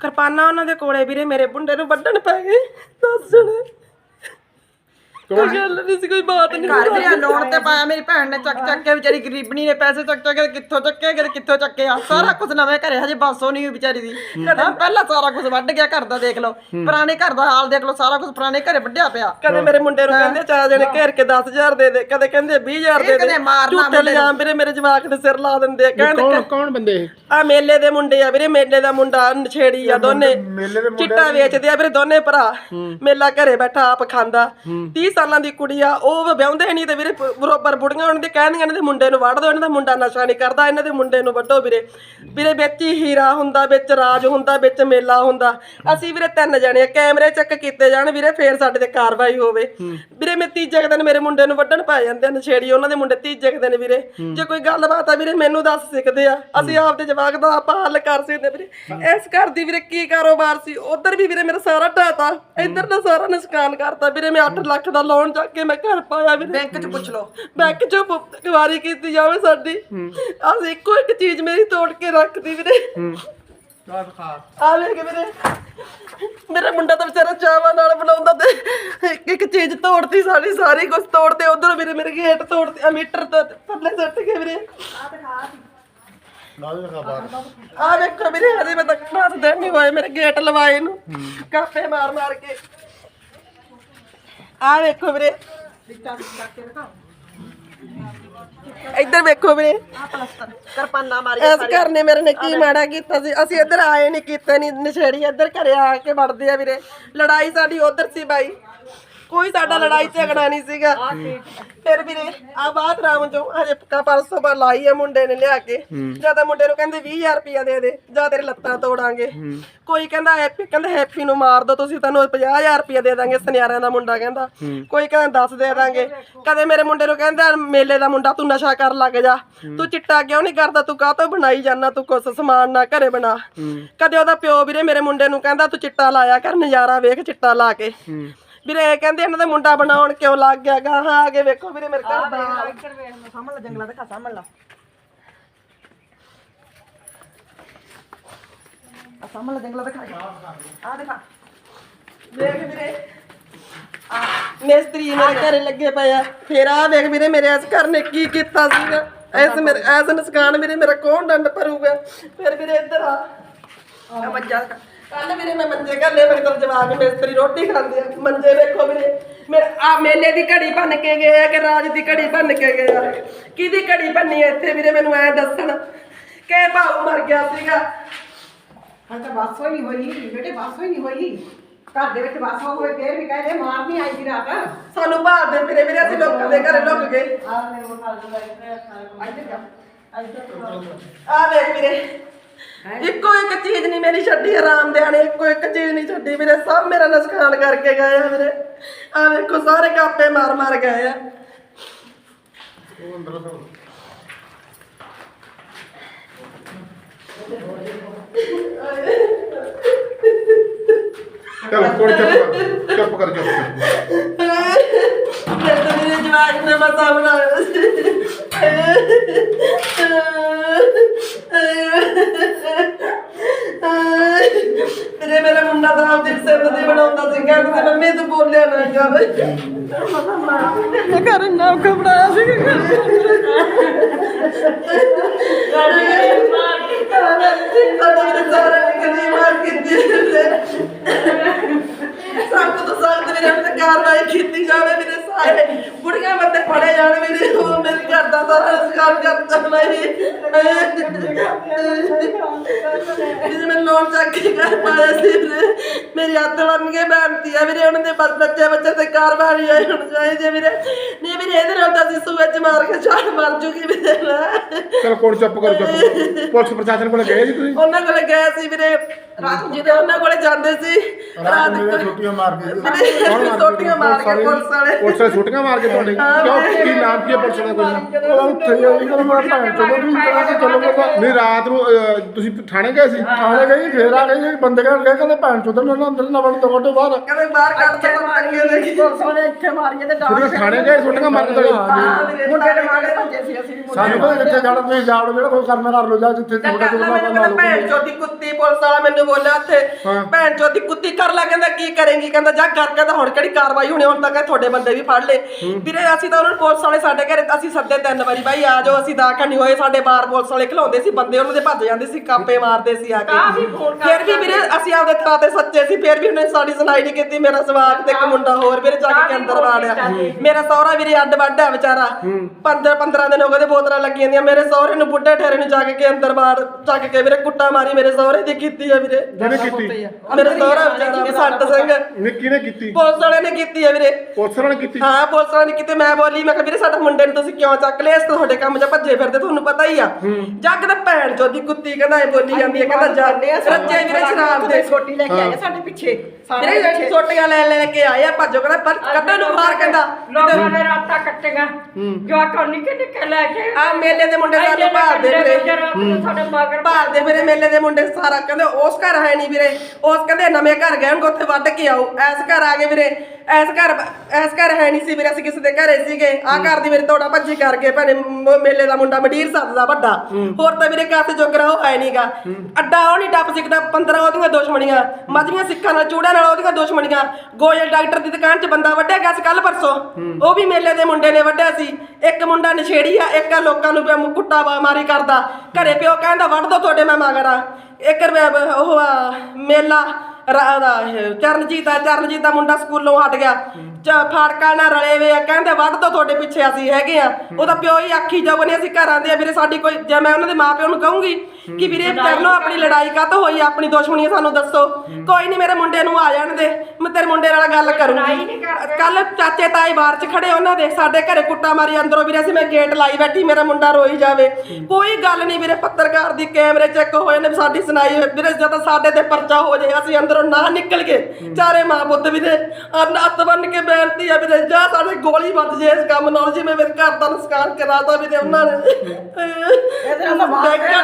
ਕਿਰਪਾਨਾਂ ਉਹਨਾਂ ਦੇ ਕੋਲੇ ਵੀਰੇ ਮੇਰੇ ਬੁੰਡੇ ਨੂੰ ਵੱਢਣ ਪੈ ਗਏ। ਦੱਸ ਜਣੇ। ਕੋਈ ਗੱਲ ਨਹੀਂ ਸੀ ਕੋਈ ਬਾਤ ਨਹੀਂ ਘਰ ਵੀ ਲੋਨ ਤੇ ਪਾਇਆ ਮੇਰੀ ਭੈਣ ਨੇ ਚੱਕ ਚੱਕ ਕੇ ਵਿਚਾਰੀ ਗਰੀਬਣੀ ਨੇ ਪੈਸੇ ਚੱਕ ਚੱਕ ਕੇ ਕਿੱਥੋਂ ਚੱਕੇ ਕਦੇ ਕਿੱਥੋਂ ਚੱਕਿਆ ਸਾਰਾ ਕੁਝ ਨਵੇਂ ਘਰੇ ਹਜੇ ਬਾਸੋ ਨਹੀਂ ਹੋਈ ਵਿਚਾਰੀ ਦੀ। ਹਾਂ? ਪਹਿਲਾਂ ਸਾਰਾ ਕੁਝ ਵੱਢ ਗਿਆ ਘਰ ਦਾ ਦੇਖ ਲਓ। ਪੁਰਾਣੇ ਘਰ ਦਾ ਹਾਲ ਦੇਖ ਲਓ ਸਾਰਾ ਕੁਝ ਪੁਰਾਣੇ ਘਰੇ ਵੱਢਿਆ ਪਿਆ। ਕਦੇ ਮੇਰੇ ਮੁੰਡੇ ਨੂੰ ਕਹਿੰਦੇ ਚਾਰ ਜਣੇ ਘੇਰ ਕੇ 10000 ਦੇ ਦੇ ਕਦੇ ਕਹਿੰਦੇ 20000 ਦੇ ਦੇ। ਕਦੇ ਮਾਰਨਾ ਝੂਠੇ ਲਿਜਾਮ ਵੀਰੇ ਮੇਰੇ ਜਵਾਕ ਦੇ ਸਿਰ ਲਾ ਦਿੰਦੇ ਆ ਕਹਿੰਦੇ ਕੌਣ ਕੌਣ ਬੰਦੇ ਇਹ? ਆ ਮੇਲੇ ਦੇ ਮੁੰਡੇ ਆ ਵੀਰੇ ਮੇਲੇ ਦਾ ਮੁੰਡਾ ਨਛੇੜੀ ਆ ਦੋਨੇ ਚਿੱਟਾ ਵੇਚਦੇ ਆ ਵੀਰੇ ਦੋਨੇ ਭਰਾ। ਮੇਲਾ ਘਰੇ ਬੈਠਾ ਆਪ ਖਾਂਦਾ। 30 ਸਾਲਾਂ ਦੀ ਕੁੜੀ ਆ ਉਹ ਵਿਆਹੁੰਦੇ ਨਹੀਂ ਤੇ ਵੀਰੇ ਬ- ਬਰੋਬਰ ਬੁੜੀਆਂ ਉਹਨਾਂ ਦੇ ਕਹਿੰਦੀਆਂ ਇਹਨਾਂ ਦੇ ਮੁੰਡੇ ਨੂੰ ਵੱਢ ਦੋ ਇਹਨਾਂ ਦਾ ਮੁੰਡਾ ਨਸ਼ਾ ਨਹੀਂ ਕਰਦਾ ਇਹਨਾਂ ਦੇ ਮੁੰਡੇ ਨੂੰ ਵੱਢੋ ਵੀਰੇ। ਵੀਰੇ ਵਿੱਚ ਹੀ ਹੀਰਾ ਹੁੰਦਾ ਵਿੱਚ ਰਾਜ ਹੁੰਦਾ ਵਿੱਚ ਮੇਲਾ ਹੁੰਦਾ। ਅਸੀਂ ਵੀਰੇ ਤਿੰਨ ਜਣੇ ਆ, ਕੈਮਰੇ ਚੈੱਕ ਕੀਤੇ ਜਾਣ ਵੀਰੇ ਫੇਰ ਸਾਡੇ ਤੇ ਕਾਰਵਾਈ ਹੋਵੇ। ਵੀਰੇ ਮੈਂ ਤੀਜੇ ਕੁ ਦਿਨ ਮੇਰੇ ਮੁੰਡੇ ਨੂੰ ਵੱਢਣ ਪੈ ਜਾਂਦੇ ਆ ਨਸ਼ੇੜੀ ਉਹਨਾਂ ਦੇ ਮੁੰਡੇ ਤੀਜੇ ਕੁ ਦਿਨ ਵੀਰੇ। ਜੇ ਕੋਈ ਗੱਲਬਾਤ ਆ ਵੀਰੇ ਮੈਨੂੰ ਦੱਸ ਸਕਦੇ ਆ। ਅਸੀਂ ਆਪਦੇ ਜਵਾਕ ਦਾ ਆਪਾਂ ਹੱਲ ਕਰ ਸਕਦੇ ਵੀਰੇ। ਇਸ ਘਰ ਦੀ ਵੀਰੇ ਕੀ ਕਾਰੋਬਾਰ ਸੀ ਉਧਰ ਵੀ ਵੀਰੇ ਮੇਰਾ ਸਾਰਾ ਢਾਤਾ ਇੱਧਰ ਦਾ ਸਾਰਾ ਨੁਕਸਾਨ ਕਰਤਾ। ਵੀਰੇ ਮੈਂ 8 ਲੱਖ ਦਾ ਲੋਨ ਚੱਕ ਕੇ ਮੈਂ ਘਰ ਪਾਇਆ ਵੀਰੇ। ਬੈਂਕ 'ਚ ਪੁੱਛ ਲਓ। ਬੈਂਕ ਚੋਂ ਕੁਵਾਰੀ ਕੀਤੀ ਜਾਵੇ ਸਾਡੀ। ਅਸੀਂ ਇੱਕੋ ਇੱਕ ਚੀਜ਼ ਮੇਰੀ ਤੋੜ ਕੇ ਰੱਖਦੀ ਵੀਰੇ। ਆ ਵੇਖ ਵੀਰੇ। ਮੇਰਾ ਮੁੰਡਾ ਤਾਂ ਵਿਚਾਰਾ ਚਾਵਾਂ ਨਾਲ ਬਣਾਉਂਦਾ ਤੇ ਇੱਕ ਇੱਕ ਚੀਜ਼ ਤੋੜਤੀ ਸਾਡੀ ਸਾਰੀ ਕੁਝ ਤੋੜਦੇ ਉਧਰ ਵੀਰੇ ਮੇਰੇ ਗੇਟ ਤੋੜਤੇ ਆ ਮੀਟਰ ਤੋਂ ਥੱਲੇ ਸੁੱਟ ਕੇ ਵੀਰੇ। ਆ ਵੇਖੋ ਵੀਰੇ ਹਜੇ ਮੈਂ ਤੱਕ ਰਾਤ ਦਿਨ ਨਹੀਂ ਹੋਏ ਮੇਰੇ ਗੇਟ ਲਵਾਏ ਨੂੰ। ਕਾਫੇ ਮਾਰ ਮਾਰ ਕੇ। ਆ ਵੇਖੋ ਵੀਰੇ। ਇੱਧਰ ਵੇਖੋ ਵੀਰੇ। ਕਰਪਾਨਾ ਮਾਰੀ ਇਸ ਘਰ ਨੇ ਮੇਰੇ ਨੇ ਕੀ ਮਾੜਾ ਕੀਤਾ ਸੀ। ਅਸੀਂ ਇੱਧਰ ਆਏ ਨਹੀਂ ਕੀਤੇ ਨਹੀਂ ਨਸ਼ੇੜੀ ਇੱਧਰ ਘਰੇ ਆ ਕੇ ਵੜਦੇ ਆ ਵੀਰੇ। ਲੜਾਈ ਸਾਡੀ ਉਧਰ ਸੀ ਬਾਈ। ਕੋਈ ਸਾਡਾ ਲੜਾਈ ਝਗੜਾ ਨਹੀਂ ਸੀਗਾ। ਫਿਰ ਵੀਰੇ ਆ ਬਾਤ ਰਾਮ ਚੋਂ ਹਜੇ ਪੱਕਾ ਪਰਸੋਂ ਬਾਅਦ ਲਾਈ ਆ ਮੁੰਡੇ ਨੇ ਲਿਆ ਕੇ। ਜ਼ਿਆਦਾ ਮੁੰਡੇ ਨੂੰ ਕਹਿੰਦੇ 20000 ਰੁਪਇਆ ਦੇ ਦੇ ਜਾਂ ਤੇਰੇ ਲੱਤਾਂ ਤੋੜਾਂਗੇ। ਕੋਈ ਕਹਿੰਦਾ ਹੈਪੀ ਕਹਿੰਦਾ ਹੈਪੀ ਨੂੰ ਮਾਰ ਦੋ ਤੁਸੀਂ ਤੁਹਾਨੂੰ 50000 ਰੁਪਇਆ ਦੇ ਦਾਂਗੇ ਸੁਨਿਆਰਿਆਂ ਦਾ ਮੁੰਡਾ ਕਹਿੰਦਾ। ਕੋਈ ਕਹਿੰਦਾ 10 ਦੇ ਦਾਂਗੇ। ਕਦੇ ਮੇਰੇ ਮੁੰਡੇ ਨੂੰ ਕਹਿੰਦਾ ਮੇਲੇ ਦਾ ਮੁੰਡਾ ਤੂੰ ਨਸ਼ਾ ਕਰ ਲੱਗ ਜਾ। ਤੂੰ ਚਿੱਟਾ ਕਿਉਂ ਨਹੀਂ ਕਰਦਾ ਤੂੰ ਕਾਹ ਤੋਂ ਬਣਾਈ ਜਾਂਦਾ ਤੂੰ ਕੁਛ ਸਮਾਨ ਨਾ ਘਰੇ ਬਣਾ। ਕਦੇ ਉਹਦਾ ਪਿਓ ਵੀਰੇ ਮੇਰੇ ਮੁੰਡੇ ਨੂੰ ਕਹਿੰਦਾ ਤੂੰ ਚਿੱਟਾ ਲਾਇਆ ਕਰ ਨਜ਼ਾਰਾ ਵੇਖ ਚਿੱਟਾ ਲਾ ਕੇ। ਵੀਰੇ ਕਹਿੰਦੇ ਇਹਨਾਂ ਦਾ ਮੁੰਡਾ ਬਣਾਉਣ ਕਿਉਂ ਲੱਗ ਗਿਆ? ਗਾ ਹਾਂ ਆਗੇ ਵੇਖੋ ਵੀਰੇ ਮੇਰੇ ਘਰ ਦਾ। ਸਾਹਮਣੇ ਲਾ ਜੰਗਲਾਂ ਦਿਖਾ ਸਾਹਮਣੇ ਲਾ। ਆ ਸਾਹਮਣੇ ਲਾ ਜੰਗਲਾਂ ਦਿਖਾ। ਆ ਦਿਖਾ। ਵੇਖ ਵੀਰੇ। ਆ ਮਿਸਤਰੀ ਮੇਰੇ ਘਰੇ ਲੱਗੇ ਪਏ ਆ। ਫੇਰ ਆ ਵੇਖ ਵੀਰੇ ਮੇਰੇ ਇਸ ਘਰ ਨੇ ਕੀ ਕੀਤਾ ਸੀਗਾ? ਐਸ ਮੇਰੇ ਐਸ ਨਸਕਾਨ ਵੀਰੇ ਮੇਰਾ ਕੌਣ ਦੰਡ ਭਰੂਗਾ? ਫਿਰ ਵੀਰੇ ਇੱਧਰ ਆ। ਆ ਕੱਲ ਵੀਰੇ ਮੈਂ ਮੰਜੇ ਘਰ ਲੈ ਮੇਰੇ ਕੋਲ ਜਵਾਕ ਮਿਸਤਰੀ ਰੋਟੀ ਖਾਂਦੇ ਆ। ਮੰਜੇ ਵੇਖੋ ਵੀਰੇ। ਮੇਰੇ ਆ ਮੇਲੇ ਦੀ ਘੜੀ ਭੰਨ ਕੇ ਗਏ ਆ ਕਿ ਰਾਜ ਦੀ ਘੜੀ ਭੰਨ ਕੇ ਗਏ ਆ। ਕਿਹਦੀ ਘੜੀ ਭੰਨੀ ਆ ਇੱਥੇ ਵੀਰੇ ਮੈਨੂੰ ਐ ਦੱਸਣ। ਕਿ ਭਾਊ ਮਰ ਗਿਆ ਸੀਗਾ। ਹਾਂ ਤਾਂ ਬੱਸ ਹੋਈ ਨਹੀਂ ਹੋਈ। ਬੇਟੇ ਬੱਸ ਹੋਈ ਨਹੀਂ ਹੋਈ। ਘਰ ਦੇ ਵਿੱਚ ਬੱਸ ਹੋਵੇ ਫੇਰ ਵੀ ਕਹਿੰਦੇ ਮਾਰ ਨਹੀਂ ਆਈ ਦੀ ਰਾਤ। ਸਾਨੂੰ ਭਾਲ ਦੇ ਫਿਰੇ ਵੀਰੇ ਅਸੀਂ ਲੋਕਾਂ ਦੇ ਘਰੇ ਲੁੱਕ ਗਏ। ਆ ਮੇਰੇ ਕੋਲ ਖਾਲ ਦਾ ਇੱਧਰ ਜਾ ਆ ਵੇਖ ਵੀਰੇ। ਇੱਕੋ ਇੱਕ ਚੀਜ਼ ਨਹੀਂ ਮੇਰੀ ਛੱਡੀ ਆਰਾਮ ਦੇ ਆਣੇ ਇੱਕੋ ਇੱਕ ਚੀਜ਼ ਨਹੀਂ ਛੱਡੀ ਵੀਰੇ ਸਭ ਮੇਰਾ ਨੁਕਸਾਨ ਕਰਕੇ ਗਏ ਆ ਵੀਰੇ। ਆ ਵੇਖੋ ਸਾਰੇ ਕਾਪੇ ਮਾਰ ਮਾਰ ਗਏ ਆ। ਚਲ ਕੋਣ ਚੁੱਪ ਕਰ ਚੁੱਪ ਕਰ ਚੁੱਪ ਕਰ। ਤਾਂ ਮੇਰੇ ਜਵਾਕ ਨੇ ਮਸਾ ਬਣਾਇਆ ਸੀ ਮੇਰੇ ਮੇਰਾ ਮੁੰਡਾ ਤਾਂ ਆਪਦੀ ਸਿਰ ਤੇ ਬਣਾਉਂਦਾ ਸੀ ਕਹਿੰਦੇ ਸੀ ਮੰਮੀ ਤੂੰ ਬੋਲਿਆ ਨਾ ਜਾਵੇ ਮੈਂ ਘਰ ਨਾ ਘਬਰਾਇਆ ਸੀ ਸਾਡਾ ਮੇਰੇ ਸਾਰਾ ਨਿਕਲੀ ਮਾਰ ਕੀਤੀ ਸਖਤ ਤੋਂ ਸਖਤ ਮੇਰੇ ਉੱਤੇ ਕਾਰਵਾਈ ਕੀਤੀ ਜਾਵੇ ਮੇਰੇ ਸਾਰੇ ਬੁੜੀਆਂ ਬੰਦੇ ਫੜੇ ਜਾਣ ਮੇਰੇ ਉਹ ਮੇਰੇ ਘਰ ਦਾ ਸਾਰਾ ਰੁਜ਼ਗਾਰ ਕਰਦਾ ਨਹੀਂ ਜਿਹਨੇ ਮੈਂ ਲੋਨ ਚੱਕ ਕੇ ਕਰ ਪਾਇਆ ਸੀ ਵੀਰੇ ਮੇਰੀ ਹੱਥ ਬਣ ਕੇ ਬੈਠਤੀ ਆ ਵੀਰੇ ਉਹਨਾਂ ਦੇ ਬਸ ਬੱਚੇ ਬੱਚੇ ਤੇ ਕਾਰਵਾਈ ਆਈ ਹੁਣ ਚਾਹੀਦੀ ਵੀਰੇ। ਨਹੀਂ ਵੀਰੇ ਇਹਦੇ ਨਾਲ ਤਾਂ ਅਸੀਂ ਸੂਏ ਚ ਮਾਰ ਕੇ ਛਾਲ ਮਾਰ ਜੂਗੀ ਵੀਰੇ। ਚਲ ਕੋਣ ਚੁੱਪ ਕਰ ਚੁੱਪ। ਪੁਲਿਸ ਪ੍ਰਸ਼ਾਸਨ ਕੋਲ ਗਏ ਜੀ ਤੁਸੀਂ? ਉਹਨਾਂ ਕੋਲੇ ਗਏ ਸੀ ਵੀਰੇ। ਰਾਤ ਨੂੰ ਜਿਹਦੇ ਉਹਨਾਂ ਕੋਲੇ ਜਾਂਦੇ ਸੀ ਰਾਤ ਨੂੰ ਛੁੱਟੀਆਂ ਮਾਰ ਕੇ ਛੋਟੀਆਂ ਮਾਰ ਕੇ ਪੁਲਿਸ ਵਾਲੇ। ਪੁਲਿਸ ਵਾਲੇ। ਛੁੱਟੀਆਂ ਮਾਰ ਕੇ ਤੁਹਾਡੇ ਕਿਉਂ? ਕੀ ਨਾਮ ਕੀ ਪੁਲਿਸ ਦਾ ਕੋਈ ਉਹ ਉੱਥੇ ਹੀ ਆਈ ਕਰ ਮੈਂ ਭੈਣ ਚੋਦ ਵੀ ਕਰਾ ਕੇ ਚਲੋ ਨਹੀਂ ਰਾਤ ਨੂੰ ਅਹ, ਤੁਸੀਂ ਥਾਣੇ ਗਏ ਸੀ? ਆਲੇ ਗਈ ਫੇਰ ਆ ਗਈ ਬੰਦੇ ਕਹਿਣ ਗਏ ਕਹਿੰਦੇ ਭੈਣ ਚੋਦ ਮੈਨੂੰ ਅੰਦਰ ਨਾ ਵੜਨ ਦੋ ਘੰਟੇ ਬਾਹਰ ਕਹਿੰਦੇ ਬਾਹਰ ਕੱਢ ਕੇ ਟੰਗੇ ਦੇ ਪੁਲਿਸ ਵਾਲੇ ਇੱਥੇ ਮਾਰੀਏ ਤੇ ਡਾਂਗ ਤੁਸੀਂ ਥਾਣੇ ਗਏ ਛੁੱਟੀਆਂ ਮਾਰਨ ਤੜੇ ਮੁੰਡੇ ਦੇ ਮਾਰੇ ਭੱਜੇ ਸੀ ਅਸੀਂ ਵੀ ਮੁੰਡੇ ਸਾਨੂੰ ਪਤਾ ਜਿੱਥੇ ਜਾਣਾ ਤੁਸੀਂ ਜਾੜੋ ਜਿਹੜਾ ਕੋਈ ਕਰਨਾ ਕਰ ਲੋ ਜਾ ਜਿੱਥੇ ਤੁਹਾਡਾ ਕਹਿੰਦਾ ਕੋਈ ਮੈਨੂੰ ਲਾ ਕਹਿੰਦਾ ਭੈਣ ਲਓ ਚੋਦੀ ਕੁੱਤੀ ਪੁਲਿਸ ਵਾਲਾ ਮੈਨੂੰ ਬੋਲਿਆ ਉੱਥੇ ਭੈਣ ਚੋਦੀ ਕੁੱਤੀ ਕਰ ਲੈ ਕਹਿੰਦਾ ਕੀ ਕਰੇਂਗੀ ਕਹਿੰਦਾ ਜਾ ਕਰ ਕਹਿੰਦਾ ਹੁਣ ਕਿਹੜੀ ਕਾਰਵਾਈ ਹੋਣੀ ਹੁਣ ਤਾਂ ਕਹਿੰਦਾ ਤੁਹਾਡੇ ਬੰਦੇ ਵੀ ਫੜ ਲਏ। ਵੀਰੇ ਅਸੀਂ ਤਾਂ ਉਹਨਾਂ ਨੂੰ ਪੁਲਿਸ ਵਾਲੇ ਸਾਡੇ ਘਰੇ ਅਸੀਂ ਸੱਦੇ ਤਿੰਨ ਵਾਰੀ ਬਾਈ ਆ ਜਾਓ ਅਸੀਂ ਦਾਖਲ ਨਹੀਂ ਹੋਏ ਸਾਡੇ ਬਾਹਰ ਪੁਲਿਸ ਵਾਲੇ ਖਿਲਾਉਂਦੇ ਸੀ ਬੰਦੇ ਉਹਨਾਂ ਦੇ ਭੱਜ ਜਾਂਦੇ ਸੀ ਕਾਪੇ ਮਾਰਦੇ ਸੀ ਆ ਕੇ। ਫਿਰ ਵੀ ਵੀਰੇ ਅਸੀਂ ਆਪਦੇ ਥਾਂ ਤੇ ਸੱਚੇ ਸੀ ਫਿਰ ਵੀ ਉਹਨੇ ਸਾਡੀ ਸੁਣਾਈ ਨਹੀਂ ਕੀਤੀ ਮੇਰਾ ਸਵਾਗ ਤੇ ਇੱਕ ਮੁੰਡਾ ਹੋਰ ਵੀਰੇ ਜਾ ਕੇ ਅੰਦਰ ਵਾੜਿਆ। ਮੇਰਾ ਸਹੁਰਾ ਵੀਰੇ ਅੱਡ ਵੱਡ ਹੈ ਵਿਚਾਰਾ। 15 15 ਦਿਨ ਹੋ ਗਏ ਤੇ ਬੋਤਲਾਂ ਲੱਗੀਆਂ ਜਾਂਦੀਆਂ ਮੇਰੇ ਸਹੁਰੇ ਨੂੰ ਬੁੱਢੇ ਠਹਿਰੇ ਨੂੰ ਜਾ ਕੇ ਕੇ ਅੰਦਰ ਬਾੜ ਚੱਕ ਕੇ ਵੀਰੇ ਕੁੱਟਾ ਮਾਰੀ ਮੇਰੇ ਸਹੁਰੇ ਦੀ ਕੀਤੀ ਆ ਵੀਰੇ। ਜਿਹਨੇ ਕੀਤੀ? ਮੇਰੇ ਸਹੁਰਾ ਵਿਚਾਰਾ ਬਸੰਤ ਸਿੰਘ। ਨਿੱਕੀ ਨੇ ਕੀਤੀ? ਪੁਲਿਸ ਵਾਲੇ ਨੇ ਕੀਤੀ ਆ ਵੀਰੇ। ਪੁਲਿਸ ਵਾਲਿਆਂ ਨੇ ਕੀਤੀ? ਹਾਂ ਪੁਲਿਸ ਵਾਲੇ ਨੇ ਕਿਤੇ। ਮੈਂ ਬੋਲੀ ਮੈਂ ਕਿਹਾ ਵੀਰੇ ਸਾਡੇ ਮੁੰਡੇ ਨੂੰ ਤੁਸੀਂ ਕਿਉਂ ਚੱਕ ਲਿਆ? ਇਸ ਤੋਂ ਤੁਹਾਡੇ ਕੰਮ 'ਚ ਭੱਜੇ ਫਿਰਦੇ ਤੁਹਾਨੂੰ ਪਤਾ ਹੀ ਆ। ਜੱਗ ਦਾ ਭੈਣ ਚੋਦੀ ਕੁੱਤੀ ਕਹਿੰਦਾ ਇਹ ਬੋਲੀ ਜਾਂਦੀ ਹੈ ਕਹਿੰਦਾ ਜਾਂਦੇ ਆ ਸੱਚੇ ਵੀਰੇ ਸ਼ਰਾਬ ਦੇ। ਛੋਟੀ ਲੈ ਕੇ ਆਏ ਸਾਡੇ ਪਿੱਛੇ। ਸਾਰੇ ਪਿੱਛੇ ਛੋਟੀਆਂ ਲੈ ਲੈ ਕੇ ਆਏ ਆ ਭੱਜੋ ਕਹਿੰਦਾ ਪਰ ਕੱਢੋ ਨੂੰ ਬਾਹਰ ਕਹਿੰਦਾ ਲੋਕਾਂ ਨੇ ਰਾਤਾਂ ਕੱਟੀਆਂ। ਜਵਾਕਾਂ ਨਿੱਕੇ ਨਿੱਕੇ ਲੈ ਕੇ ਆ ਮੇਲੇ ਦੇ ਮੁੰਡੇ ਸਾਨੂੰ ਭਾਲਦੇ ਵੀਰੇ ਸਾਡੇ ਮਗਰ ਭਾਲਦੇ ਵੀਰੇ ਮੇਲੇ ਦੇ ਮੁੰਡੇ ਸਾਰਾ। ਕਹਿੰਦੇ ਉਸ ਘਰ ਹੈ ਨਹੀਂ ਵੀਰੇ। ਉਸ ਕਹਿੰਦੇ ਨਵੇਂ ਘਰ ਗਏ ਹੁਣ ਉੱਥੇ ਵੱਢ ਕੇ ਆਓ। ਐਸ ਘਰ ਆ ਗਏ ਵੀਰੇ। ਐਸ ਘਰ ਐਸ ਘਰ ਹੈ ਨਹੀਂ ਸੀ ਵੀਰੇ। ਅਸੀਂ ਕਿਸੇ ਦੇ ਘਰੇ ਸੀਗੇ। ਆ ਘਰ ਦੀ ਮੇਰੇ ਤੋੜਾ ਭੱਜੀ ਕਰਕੇ ਭੈਣੇ ਮੇਲੇ ਦਾ ਮੁੰਡਾ ਮਡੀਰ ਸੱਦਦਾ ਵੱਡਾ। ਹੋਰ ਤਾਂ ਵੀਰੇ ਕਾਸੇ ਜੋਗਰਾ ਉਹ ਹੈ ਨਹੀਂਗਾ ਅੱਡਾ ਉਹ ਨਹੀਂ ਟੱਪ ਸਿੱਕਦਾ 15 ਉਹਦੀਆਂ ਦੁਸ਼ਮਣੀਆਂ। ਮੱਝੀਆਂ ਸਿੱਖਾਂ ਨਾਲ ਚੂੜਿਆਂ ਨਾਲ ਉਹਦੀਆਂ ਦੁਸ਼ਮਣੀਆਂ। ਗੋਇਲ ਡਾਕਟਰ ਦੀ ਦੁਕਾਨ 'ਚ ਬੰਦਾ ਵੱਢਿਆ ਗਿਆ ਸੀ ਕੱਲ ਪਰਸੋਂ। ਉਹ ਵੀ ਮੇਲੇ ਦੇ ਮੁੰਡੇ ਨੇ ਵੱਢਿਆ ਸੀ। ਇੱਕ ਮੁੰਡਾ ਨਸ਼ੇੜੀ ਆ ਇੱਕ ਆ ਲੋਕਾਂ ਨੂੰ ਪਿਆ ਕੁੱਟਾ ਵਾ- ਮਾਰੀ ਕਰਦਾ। ਘਰੇ ਪਿਓ ਕਹਿੰਦਾ ਵੱਢ ਦੋ ਤੁਹਾਡੇ ਮੈਂ ਮਗਰਾ ਇੱਕ ਰੁਪਇਆ ਬ- ਉਹ ਆ ਮੇਲਾ ਰਾ- ਇਹ ਚਰਨਜੀਤ ਆ ਚਰਨਜੀਤ ਦਾ ਮੁੰਡਾ ਸਕੂਲੋਂ ਹਟ ਗਿਆ। ਚ ਫਾੜਕਾ ਨਾਲ ਰਲੇ ਵੇ ਆ ਕਹਿੰਦੇ ਵੱਢ ਦੋ ਤੁਹਾਡੇ ਪਿੱਛੇ ਅਸੀਂ ਹੈਗੇ ਆ। ਉਹਦਾ ਪਿਓ ਹੀ ਆਖੀ ਜਾਊਗਾ ਨਹੀਂ ਅਸੀਂ ਘਰਾਂ ਦੇ ਆ ਵੀਰੇ ਸਾਡੀ ਕੋਈ ਜੇ ਮੈਂ ਉਹਨਾਂ ਦੇ ਮਾਪਿਓ ਨੂੰ ਕਹੂੰਗੀ ਕਿ ਵੀਰੇ ਕਰਨੋ ਆਪਣੀ ਲੜਾਈ ਕਾਹਤੋਂ ਹੋਈ ਆ, ਆਪਣੀ ਦੁਸ਼ਮਣੀ ਆ, ਸਾਨੂੰ ਦੱਸੋ। ਕੋਈ ਨਹੀਂ ਮੇਰੇ ਮੁੰਡੇ ਨੂੰ ਆ ਜਾਣ ਦੇ ਮੈਂ ਤੇਰੇ ਮੁੰਡੇ ਨਾਲ ਗੱਲ ਕਰੂੰਗੀ। ਕੱਲ ਚਾਚੇ ਤਾਈ ਬਾਹਰ ਚ ਖੜੇ ਉਹਨਾਂ ਦੇ ਸਾਡੇ ਘਰੇ ਕੁੱਟਾ ਮਾਰੀ ਅੰਦਰੋਂ ਵੀਰੇ ਅਸੀਂ ਮੈਂ ਗੇਟ ਲਾਈ ਬੈਠੀ ਮੇਰਾ ਮੁੰਡਾ ਰੋਈ ਜਾਵੇ। ਕੋਈ ਗੱਲ ਨਹੀਂ ਵੀਰੇ ਪੱਤਰਕਾਰ ਦੀ ਕੈਮਰੇ ਚੈੱਕ ਹੋਏ ਨੇ ਸਾਡੀ ਸੁਣਾਈ ਹੋਈ। ਵੀਰੇ ਜਦੋਂ ਸਾਡੇ ਤੇ ਪਰਚਾ ਹੋ ਜਾਏ ਅਸੀਂ ਅੰਦਰੋਂ ਨਾ ਨਿਕਲ ਗਏ। ਚਾਰੇ ਮਾਂ ਪੁੱਤ ਵੀਰੇ ਅਨ ਹੱਥ ਬੰਨ ਕੇ ਬੇਨਤੀ ਆ ਵੀਰੇ ਜਾ ਸਾਡੇ ਗੋਲੀ ਵੱਜ ਜੇ ਇਸ ਕੰਮ ਨਾਲ ਜਿਵੇਂ ਮੇਰੇ ਘਰ ਦਾ ਨੁਕਸਾਨ ਕਰਾਤਾ ਵੀਰੇ ਉਹਨਾਂ ਨੇ। ਇਹਦੇ ਨਾਲ ਤਾਂ ਮਾਰ ਬੈਂਕਾਂ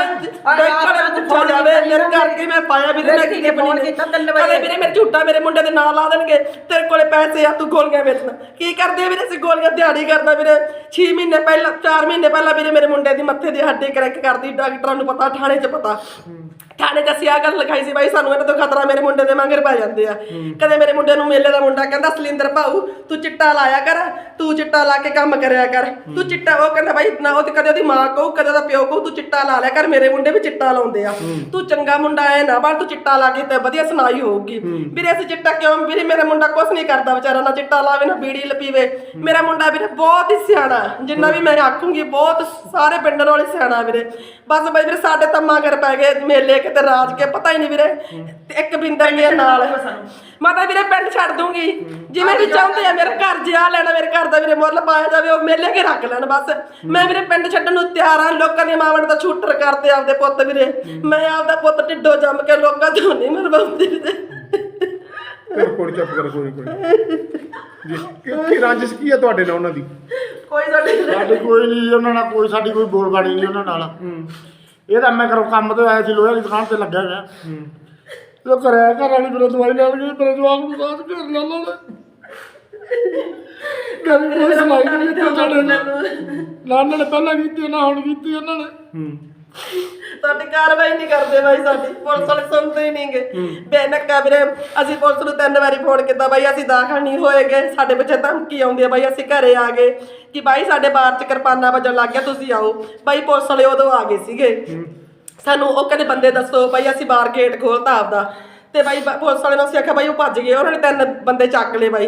ਬੈਂਕਾਂ ਵਿੱਚ ਫੋਨ ਜਾਵੇ ਮੇਰੇ ਕਰਕੇ ਮੈਂ ਪਾਇਆ ਵੀਰੇ ਮੈਂ ਲੜਕੀ ਨੇ ਫੋਨ ਕੀਤਾ ਤਿੰਨ ਵਜੇ। ਕਦੇ ਵੀਰੇ ਮੇਰੇ ਝੂਟਾ ਮੇਰੇ ਮੁੰਡੇ ਦੇ ਨਾਂ ਲਾ ਦੇਣਗੇ। ਤੇਰੇ ਕੋਲੇ ਪੈਸੇ ਆ ਤੂੰ ਗੋਲੀਆਂ ਵੇਚਣਾ। ਕੀ ਕਰਦੇ ਆ ਵੀਰੇ ਅਸੀਂ ਗੋਲੀਆਂ ਦਿਹਾੜੀ ਕਰਦਾ ਵੀਰੇ। 6 ਮਹੀਨੇ ਪਹਿਲਾਂ 4 ਮਹੀਨੇ ਪਹਿਲਾਂ ਵੀਰੇ ਮੇਰੇ ਮੁੰਡੇ ਦੀ ਮੱਥੇ ਦੀ ਹੱਡੀ ਕਰੈਕ ਕਰਦੀ ਡਾਕਟਰਾਂ ਨੂੰ ਪਤਾ ਥਾਣੇ 'ਚ ਪਤਾ। ਥਾਣੇ 'ਚ ਅਸੀਂ ਆ ਗੱਲ ਲਿਖਾਈ ਸੀ ਬਾਈ ਸਾਨੂੰ ਇਹਨਾਂ ਤੋਂ ਖਤਰਾ ਮੇਰੇ ਮੁੰਡੇ ਦੇ ਮੰਗਰ ਪੈ ਜਾਂਦੇ ਆ। ਕਦੇ ਮੇਰੇ ਮੁੰਡੇ ਨੂੰ ਮੇਲੇ ਦਾ ਮੁੰਡਾ ਕਹਿੰਦਾ ਸਲਿੰਦਰ ਭਾਊ ਤੂੰ ਚਿੱਟਾ ਲਾਇਆ ਕਰ ਤੂੰ ਚਿੱਟਾ ਲਾ ਕੇ ਕੰਮ ਕਰਿਆ ਕਰ। ਤੂੰ ਚਿੱਟਾ ਉਹ ਕਹਿੰਦਾ ਬਾਈ ਨਾ ਉਹ ਤੇ ਕਦੇ ਉਹਦੀ ਮਾਂ ਕਹੂ ਕਦੇ ਉਹਦਾ ਪਿਓ ਕਹੂ ਤੂੰ ਚਿੱਟਾ ਲਾ ਲਿਆ ਕਰ ਮੇਰੇ ਮੁੰਡੇ ਵੀ ਚਿੱਟਾ ਲਾਉਂਦੇ ਆ। ਤੂੰ ਚੰਗਾ ਮੁੰਡਾ ਐ ਨਾ ਬਣ ਤੂੰ ਚਿੱਟਾ ਲਾ ਕੇ ਤੇ ਵਧੀਆ ਸੁਣਾਈ ਹੋਊਗੀ। ਵੀਰੇ ਅਸੀਂ ਚਿੱਟਾ ਕਿਉਂ ਵੀਰੇ ਮੇਰਾ ਮੁੰਡਾ ਕੁਛ ਨਹੀਂ ਕਰਦਾ ਵਿਚਾਰਾ ਨਾ ਚਿੱਟਾ ਲਾਵੇ ਨਾ ਬੀੜੀ ਲਪੀਵੇ। ਮੇਰਾ ਮੁੰਡਾ ਵੀਰੇ ਬਹੁਤ ਹੀ ਸਿਆਣਾ ਜਿੰਨਾ ਵੀ ਮੈਂ ਆਖੂੰਗੀ ਬਹੁਤ ਸਾਰੇ ਪਿੰਡ ਵਾਲੇ ਸਿਆਣਾ ਵੀਰੇ। ਬਸ ਬਾਈ ਵੀਰੇ ਸਾਡੇ ਤਾਂ ਮਗਰ ਪੈ ਗਏ ਮੇਲੇ ਕਿਤੇ ਰਾਜ ਕੇ ਪਤਾ ਹੀ ਨਹੀਂ ਵੀਰੇ। ਤੇ ਇੱਕ ਬਿੰਦਰ ਮੇਰੇ ਨਾਲ। ਮੈਂ ਤਾਂ ਵੀਰੇ ਪਿੰਡ ਛੱਡ ਦੂੰਗੀ ਜਿਵੇਂ ਵੀ ਚਾਹੁੰਦੇ ਆ ਮੇਰੇ ਘਰ ਜਿਆ ਲੈਣਾ ਮੇਰੇ ਘਰ ਦਾ ਵੀਰੇ ਮੁੱਲ ਪਾਇਆ ਜਾਵੇ ਉਹ ਮੇਲੇ ਕੇ ਰੱਖ ਲੈਣ ਬਸ। ਮੈਂ ਵੀਰੇ ਪਿੰਡ ਛੱਡਣ ਨੂੰ ਤਿਆਰ ਆ ਲੋਕਾਂ ਦੀ ਮਾਵਾਂ ਨੇ ਤਾਂ ਛੂਟਰ ਕਰਦੇ ਆਪਦੇ ਪੁੱਤ ਵੀਰੇ। ਮੈਂ ਆਪਦਾ ਪੁੱਤ ਢਿੱਡੋ ਜੰਮ ਕੇ ਲੋਕਾਂ ਤੋਂ ਨਹੀਂ ਮਰਵਾਉਂਦੀ ਵੀਰੇ। ਕੋਈ ਕੋਈ ਚੁੱਪ ਕਰੋ ਕੋਈ ਕੋਈ ਜੀ ਕੀ- ਕੀ ਹੈ ਤੁਹਾਡੇ ਨਾਲ ਉਹਨਾਂ ਦੀ? ਕੋਈ ਸਾਡੇ ਸਾਡੀ ਕੋਈ ਨਹੀਂ ਉਹਨਾਂ ਨਾਲ ਕੋਈ ਸਾਡੀ ਕੋਈ ਬੋਲਬਾਣੀ ਨਹੀਂ ਉਹਨਾਂ ਨਾਲ। ਇਹ ਤਾਂ ਮੈਂ ਕਰੋ ਕੰਮ ਤੇ ਆਇਆ ਸੀ ਲੋਹੇ ਦੀ ਦੁਕਾਨ ਤੇ ਲੱਗਿਆ ਹੋਇਆ। ਲੋ ਕਰਿਆ ਘਰ ਵਾਲੀ ਮੇਰੇ ਦਵਾਈ ਲੈਣ ਗਈ ਮੇਰੇ ਜਵਾਬ ਨੂੰ ਸਾਥ ਘਰ ਲੈ ਲੋ ਗੱਲ ਕੋਈ ਸੁਣਾਈ ਨਹੀਂ ਦਿੱਤੀ ਸਾਡੇ ਨਾਲ ਨਾ। ਉਹਨਾਂ ਨੇ ਪਹਿਲਾਂ ਕੀਤੀ ਨਾ ਹੁਣ ਕੀਤੀ ਉਹਨਾਂ ਨੇ। ਸਾਡੀ ਕਾਰਵਾਈ ਨਹੀਂ ਕਰਦੇ ਬਾਈ ਸਾਡੀ ਪੁਲਿਸ ਵਾਲੇ ਸੁਣਦੇ ਹੀ ਨਹੀਂਗੇ। ਬੇਨੱਕਾ ਵੀਰੇ ਅਸੀਂ ਪੁਲਿਸ ਨੂੰ ਤਿੰਨ ਵਾਰੀ ਫੋਨ ਕੀਤਾ ਬਾਈ ਅਸੀਂ ਦਾਖਲ ਨਹੀਂ ਹੋਏਗੇ ਸਾਡੇ ਪਿੱਛੇ ਧਮਕੀ ਆਉਂਦੀ ਹੈ ਬਾਈ ਅਸੀਂ ਘਰੇ ਆ ਗਏ ਕਿ ਬਾਈ ਸਾਡੇ ਬਾਹਰ ਚ ਕਿਰਪਾਨਾ ਵੱਜਣ ਲੱਗ ਗਿਆ ਤੁਸੀਂ ਆਓ। ਬਾਈ ਪੁਲਿਸ ਵਾਲੇ ਉਦੋਂ ਆ ਗਏ ਸੀਗੇ। ਸਾਨੂੰ ਉਹ ਕਹਿੰਦੇ ਬੰਦੇ ਦੱਸੋ ਬਾਈ ਅਸੀਂ ਬਾਹਰ ਗੇਟ ਖੋਲਤਾ ਆਪਦਾ। ਤੇ ਬਾਈ ਬ- ਪੁਲਿਸ ਵਾਲੇ ਨੂੰ ਅਸੀਂ ਆਖਿਆ ਬਾਈ ਉਹ ਭੱਜ ਗਏ ਉਹਨਾਂ ਨੇ ਤਿੰਨ ਬੰਦੇ ਚੱਕ ਲਏ ਬਾਈ।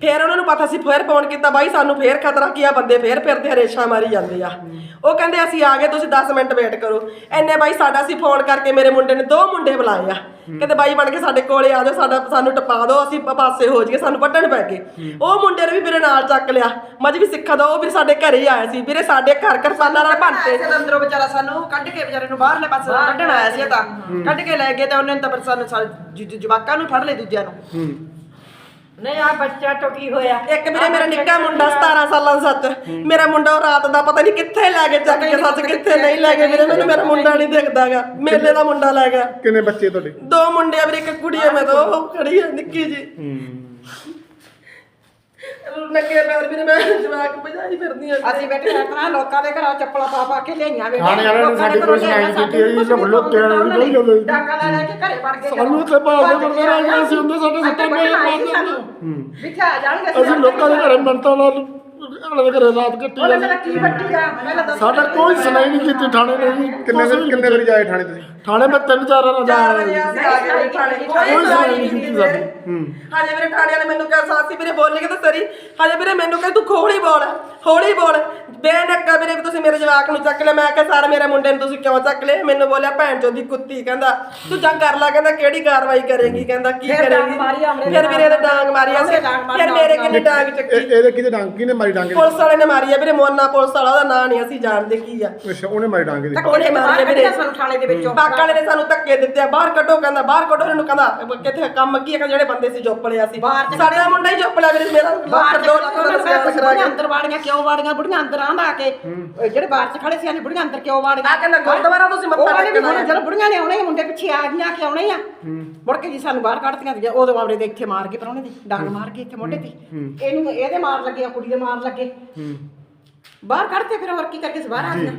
ਫਿਰ ਉਹਨਾਂ ਨੂੰ ਪਤਾ ਸੀ ਫੇਰ ਫੋਨ ਕੀਤਾ ਬਾਈ ਸਾਨੂੰ ਫੇਰ ਖਤਰਾ ਕੀ ਆ ਬੰਦੇ ਫੇਰ ਫਿਰਦੇ ਆ, ਰੇਸ਼ਾ ਮਾਰੀ ਜਾਂਦੇ ਆ। ਉਹ ਕਹਿੰਦੇ ਅਸੀਂ ਆ ਗਏ ਤੁਸੀਂ 10 ਮਿੰਟ ਵੇਟ ਕਰੋ। ਐਨੇ ਬਾਈ ਸਾਡਾ ਸੀ ਫੋਨ ਕਰਕੇ ਮੇਰੇ ਮੁੰਡੇ ਨੇ ਦੋ ਮੁੰਡੇ ਬੁਲਾਏ ਆ। ਕਹਿੰਦੇ ਬਾਈ ਬਣ ਕੇ ਸਾਡੇ ਕੋਲੇ ਆ ਜਾਓ ਸਾਡਾ ਸਾਨੂੰ ਟਪਾ ਦਿਓ ਅਸੀਂ ਪ- ਪਾਸੇ ਹੋ ਜਾਈਏ ਸਾਨੂੰ ਵੱਢਣ ਪੈ ਗਏ। ਉਹ ਮੁੰਡੇ ਨੇ ਵੀ ਮੇਰੇ ਨਾਲ ਚੱਕ ਲਿਆ। ਮੱਝ ਵੀ ਸਿੱਖਾ ਦਾ ਉਹ ਵੀ ਸਾਡੇ ਘਰੇ ਹੀ ਆਇਆ ਸੀ। ਵੀਰੇ ਸਾਡੇ ਘਰ ਕਿਰਪਾਨਾਂ ਨਾਲ ਭੰਨਤੇ। ਤੇ ਅੰਦਰੋਂ ਵਿਚਾਰਾ ਸਾਨੂੰ ਕੱਢ ਕੇ ਵਿਚਾਰੇ ਨੂੰ ਬਾਹਰਲੇ ਪਾਸੇ ਕੱਢਣ ਆਇਆ ਸੀ ਇਹ ਤਾਂ। ਕੱਢ ਕੇ ਲੈ ਗਏ ਤੇ ਉਹਨੇ ਤਾਂ ਫਿਰ ਸਾਨੂੰ ਸਾਰੇ ਜ- ਜ- ਜਵਾਕਾਂ ਨੂੰ ਫੜ ਲਏ ਦੂਜਿਆਂ ਨੂੰ। ਨਹੀਂ ਆ ਬੱਚਾ ਤੋਂ ਕੀ ਹੋਇਆ? ਇੱਕ ਵੀਰੇ ਮੇਰਾ ਨਿੱਕਾ ਮੁੰਡਾ 17 ਸਾਲਾਂ ਦਾ ਸੱਚ। ਮੇਰਾ ਮੁੰਡਾ ਉਹ ਰਾਤ ਦਾ ਪਤਾ ਨਹੀਂ ਕਿੱਥੇ ਲੈ ਕੇ ਚੱਕ ਕੇ ਸੱਚ ਕਿੱਥੇ ਨਹੀਂ ਲੈ ਕੇ। ਵੀਰੇ ਮੈਨੂੰ ਮੇਰਾ ਮੁੰਡਾ ਨਹੀਂ ਦਿਖਦਾਗਾ। ਮੇਲੇ ਦਾ ਮੁੰਡਾ ਲੈ ਗਿਆ। ਕਿੰਨੇ ਬੱਚੇ ਤੁਹਾਡੇ? ਦੋ ਮੁੰਡੇ ਆ ਵੀਰੇ ਇੱਕ ਕੁੜੀ ਆ ਮੈਂ ਤਾਂ ਉਹ ਖੜੀ ਆ ਨਿੱਕੀ ਜੀ। ਨੱਕੇ ਪੈਰ ਵੀਰੇ ਮੈਂ ਜਵਾਕ ਭਜਾਈ ਫਿਰਦੀ ਆ। ਅਸੀਂ ਬੈਠੇ ਰੱਖਣਾ ਲੋਕਾਂ ਦੇ ਘਰਾਂ ਚੱਪਲਾਂ ਪਾ ਪਾ ਕੇ ਲਿਆਈਆਂ ਵੇ ਥਾਣੇ ਵਾਲਿਆਂ ਨੇ ਸਾਡੀ ਕੋਈ ਸੁਣਾਈ ਨਹੀਂ ਕੀਤੀ ਹੈਗੀ, ਜੇ ਵੱਲੋਂ ਕਿਹਾ ਨਹੀਂ ਕੋਈ ਜਦੋਂ। ਡਾਕਾ ਲੈ ਲੈ ਕੇ ਘਰੇ ਵੜ ਗਏ ਸਾਨੂੰ ਇੱਥੇ ਭਾਲ ਦੇ ਬੰਦੇ ਨਾਲ ਗਏ ਸੀ ਹੁੰਦੇ ਸਾਡੇ ਸੱਤਾਂ ਮੇਰੇ ਮਾਰ ਦਿੰਦੇ ਵਿਖਾ ਜਾਣਗੇ ਅਸੀਂ ਲੋਕਾਂ ਦੇ ਘਰੇ ਮਿੰਟਾਂ ਨਾਲ ਅਗਲੇ ਦੇ ਘਰੇ ਰਾਤ ਕੱਟੀ ਉਹਨੇ ਜਾਂਦੇ। ਮੇਰਾ ਕੀ ਵੱਟੀ ਆ? ਪਹਿਲਾਂ ਦੱਸ ਸਾਡਾ ਕੋਈ ਸੁਣਾਈ ਨਹੀਂ ਕੀਤੀ ਥਾਣੇ ਨੇ ਜੀ। ਕਿੰਨੇ ਵਾਰੀ ਕਿੰਨੇ ਵਾਰੀ ਜਾਏ ਥਾਣੇ ਤੁਸੀਂ? ਥਾਣੇ ਮੈਂ ਤਿੰਨ ਚਾਰ ਵਾਰ ਚਾਰ ਵਜੇ ਜਾ ਅਸੀਂ ਆ ਗਏ ਥਾਣੇ ਕੋਈ ਸੁਣਾਈ ਨਹੀਂ ਕੀਤੀ ਕੀਤੀ ਸਾਡੀ। ਹਜੇ ਮੇਰੇ ਥਾਣੇ ਵਾਲੇ ਮੈਨੂੰ ਕਿਹਾ ਸਾਸੀ ਵੀਰੇ ਬੋਲੇਗੇ ਤਾਂ ਸਰੀ। ਹਜੇ ਵੀਰੇ ਮੈਨੂੰ ਕਹੇ ਤੂੰ ਖੋਲੀ ਬੋਲ ਹੌਲੀ ਬੋਲ। ਬੇਨੱਕਾ ਵੀਰੇ ਵੀ ਤੁਸੀਂ ਮੇਰੇ ਜਵਾਕ ਨੂੰ ਚੱਕ ਲਿਆ ਮੈਂ ਕਿਹਾ ਸਰ ਮੇਰੇ ਮੁੰਡੇ ਨੂੰ ਤੁਸੀਂ ਕਿਉਂ ਚੱਕ ਲਿਆ ਮੈਨੂੰ ਬੋਲਿਆ ਭੈਣ ਚੋਦੀ ਕੁੱਤੀ ਕਹਿੰਦਾ ਤੂੰ ਜਾ ਕਰ ਲੈ ਕਹਿੰਦਾ ਕਿਹੜੀ ਕਾਰਵਾਈ ਕਰੇਗੀ? ਕਹਿੰਦਾ ਕੀ ਕਰੇਗੀ? ਮਾਰੀ ਫਿਰ ਵੀਰੇ ਦੇ ਡਾਂਗ ਮਾਰੀ ਅਸੀਂ। ਡਾਂਗ ਮਾਰੀ, ਫਿਰ ਮੇਰੇ ਕਿੰਨੀ ਡਾਂਗ ਚੱਕੀ? ਇਹ- ਇਹਦੇ ਕਿਹਦੇ ਡਾਂਗ? ਕਿਹਨੇ ਮਾਰੀ ਡਾਂਗੇ ਪੁਲਿਸ ਵਾਲੇ ਨੇ ਮਾਰੀ ਆ ਵੀਰੇ ਮੋਨਾ ਪੁਲਿਸ ਵਾਲਾ ਉਹਦਾ ਨਾਂ ਨਹੀਂ ਅਸੀਂ ਜਾਣਦੇ ਕੀ ਆ। ਅੱਛਾ ਉਹਨੇ ਮਾਰੀ ਡਾਂਗੇ ਦੀ। ਉਹਨੇ ਮਾਰੀ ਆ ਵੀਰੇ। ਸਾਨੂੰ ਥਾਣੇ ਦੇ ਵਿੱਚੋਂ। ਬਾਕਾਂ ਵਾਲੇ ਨੇ ਸਾਨੂੰ ਧੱਕੇ ਦਿੱਤੇ ਆ। ਬਾਹਰ ਕੱਢੋ ਕਹਿੰਦਾ ਬਾਹਰ ਕੱਢੋ ਇਹਨੂੰ ਕਹਿੰਦਾ ਕਿੱਥੇ ਕੰਮ ਕੀ ਹੈ ਜਿਹੜੇ ਬੰਦੇ ਸੀ ਚੁੱਪ ਲਿਆ ਸੀ। ਸਾਡੇ ਦਾ ਮੁੰਡਾ ਹੀ ਚੁੱਪ ਲਿਆ ਵੀਰੇ ਮੇਰਾ ਬਾਹਰ ਗਿਆ ਅੰਦਰ ਵਾੜੀਆਂ ਕਿਉਂ ਵਾੜੀਆਂ? ਬੁੜੀਆਂ ਅੰਦਰ ਆਂਦਾ ਆ ਕੇ। ਜਿਹੜੇ ਬਾਹਰ ਚ ਖੜੇ ਸੀ ਆਨੇ ਬੁੜੀਆਂ ਅੰਦਰ ਕਿਉਂ ਵਾੜੀਆਂ? ਆ ਕਹਿੰਦਾ ਗੁਰਦੁਆਰਾ ਤੁਸੀਂ ਮੱਥਾ ਟੇਕਣਾ ਹੁਣ ਜਦੋਂ ਬੁੜੀਆਂ ਨੇ ਆਉਣਾ ਹੀ ਮੁੰਡੇ ਪਿੱਛੇ ਆ ਗਈਆਂ ਕਿ ਆਉਣਾ ਆ। ਮੁੜ ਕੇ ਜੀ ਸਾਨੂੰ ਬਾਹਰ ਕੱਢਤੀਆਂ ਤੇ ਉਦੋਂ ਆਵਰੇ ਦੇ ਇੱਥੇ ਮਾਰ ਕੇ ਪਰੋਣੇ ਦੇ ਡਾਂਗ ਮਾਰ ਕੇ ਇੱਥੇ ਮੋਢੇ ਤੇ। ਇਹਨੂੰ ਇਹਦੇ ਮਾਰ ਲੱਗੇ ਆ ਕੁੜੀ ਦੇ ਮਾਰ ਲੱਗੇ। ਬਾਹਰ ਕੱਢਤੇ ਫਿਰ ਹੋਰ ਕੀ ਕਰਕੇ ਬਾਹਰ ਆ ਗਈਆਂ।